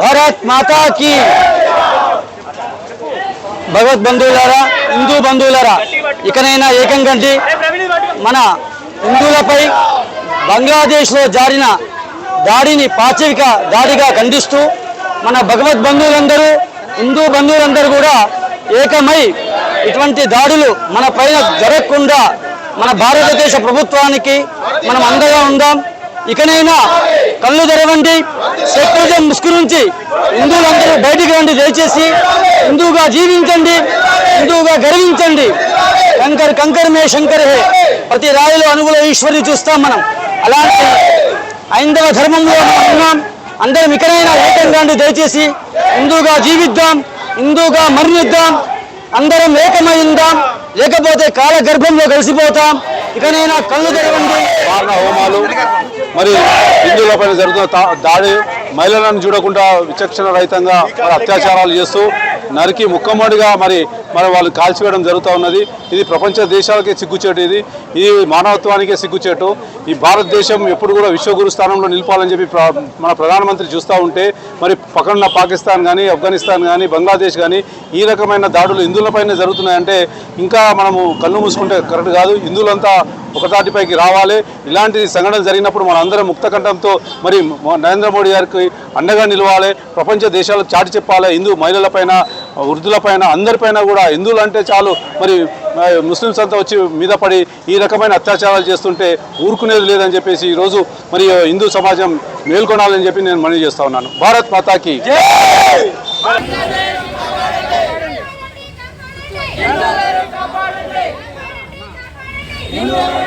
భారత్ మాతాకి భగవద్ బంధువులారా హిందూ బంధువులారా ఇకనైనా ఏకం కంటి మన హిందువులపై బంగ్లాదేశ్లో జారిన దాడిని పాచవిక దాడిగా ఖండిస్తూ మన భగవద్ బంధువులందరూ హిందూ బంధువులందరూ కూడా ఏకమై ఇటువంటి దాడులు మన పైన జరగకుండా మన భారతదేశ ప్రభుత్వానికి మనం అండగా ఉందాం ఇకనైనా కళ్ళు తెరవండి ముసుగు నుంచి హిందువులందరూ బయటికి రండి దయచేసి హిందువుగా జీవించండి హిందువుగా గర్వించండి. కంకర్ కంకర్ మే శంకర్ హే. ప్రతి రాయిలో అనుగుల ఈశ్వరి చూస్తాం మనం. అలాంటి హైందవ ధర్మంలో మనం ఉన్నాం. అందరం ఇకనైనా ఏకంగా ఉండి దయచేసి హిందువుగా జీవిద్దాం హిందువుగా మరణిద్దాం. అందరం ఏకమై ఉందాం. లేకపోతే కాల గర్భంలో కలిసిపోతాం. ఇకనైనా కళ్ళు తెరవండి. హోమాలు. మరి హిందువులపైన జరుగుతున్న దాడి మహిళలను చూడకుండా విచక్షణ రహితంగా మరి అత్యాచారాలు చేస్తూ నరికి ముక్కమ్మడిగా మరి మరి వాళ్ళు కాల్చివేయడం జరుగుతూ ఉన్నది. ఇది ప్రపంచ దేశాలకే సిగ్గుచేటు ఇది. ఇది మానవత్వానికే సిగ్గుచేటు. ఈ భారతదేశం ఎప్పుడు కూడా విశ్వగురు స్థానంలో నిలపాలని చెప్పి ప్ర- మన ప్రధానమంత్రి చూస్తూ ఉంటే మరి పక్కన పాకిస్తాన్ కానీ ఆఫ్ఘనిస్తాన్ కానీ బంగ్లాదేశ్ కానీ ఈ రకమైన దాడులు హిందువులపైన జరుగుతున్నాయంటే ఇంకా మనము కళ్ళు మూసుకుంటే కరెక్ట్ కాదు. హిందువులంతా ఒకదాటిపైకి రావాలి. ఇలాంటి సంఘటనలు జరిగినప్పుడు మనందరం ముక్తకంఠంతో మరి నరేంద్ర మోడీ గారికి అండగా నిలవాలి. ప్రపంచ దేశాలకు చాటి చెప్పాలి. హిందూ మహిళలపైన వృద్ధులపైన అందరిపైన కూడా హిందువులు అంటే చాలు. మరి ముస్లిమ్స్ అంతా వచ్చి మీద పడి ఈ రకమైన అత్యాచారాలు చేస్తుంటే ఊరుకునేది లేదని చెప్పేసి ఈరోజు మరి హిందూ సమాజం మేల్కొనాలని చెప్పి నేను మనవి చేస్తా ఉన్నాను. భారత్ మాతాకి హిందువులను